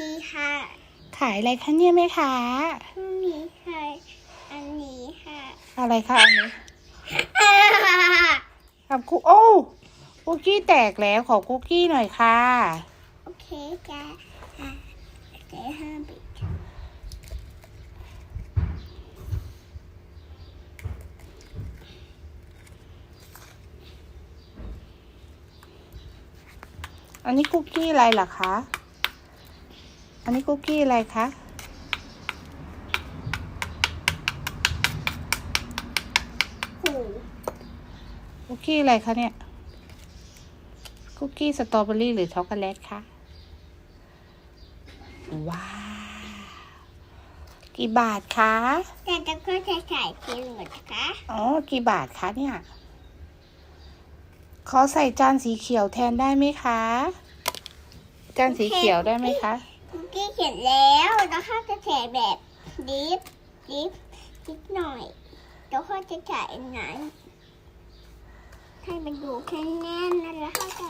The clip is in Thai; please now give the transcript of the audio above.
ดีค่ะขายอะไรคะเนี่ยแม่ค้าไม่มีใครอันนี้ค่ะอะไรคะอันนี้กับคุกโอ้คุกกี้แตกแล้วขอคุกกี้หน่อยค่ะ โอเคจ้าอะเดี๋ยวห้าบิดอันนี้คุกกี้อะไรล่ะคะ อันนี้คุกกี้อะไรคะ หูคุกกี้อะไรคะเนี่ย คุกกี้สตรอเบอรี่หรือช็อกโกแลตคะ ว้าวกี่บาทคะแต่จะก็จะใส่กินหมดคะอ๋อ กี่บาทคะเนี่ย ขอใส่จานสีเขียวแทนได้ไหมคะ จานสีเขียวได้ไหมคะ คุกกี้เสร็จแล้วแล้วข้าจะใส่แบบดิฟดิฟนิดหน่อยแล้วข้าจะใส่อันนั้นให้มันดูแค่แน่นๆแล้วข้าจะ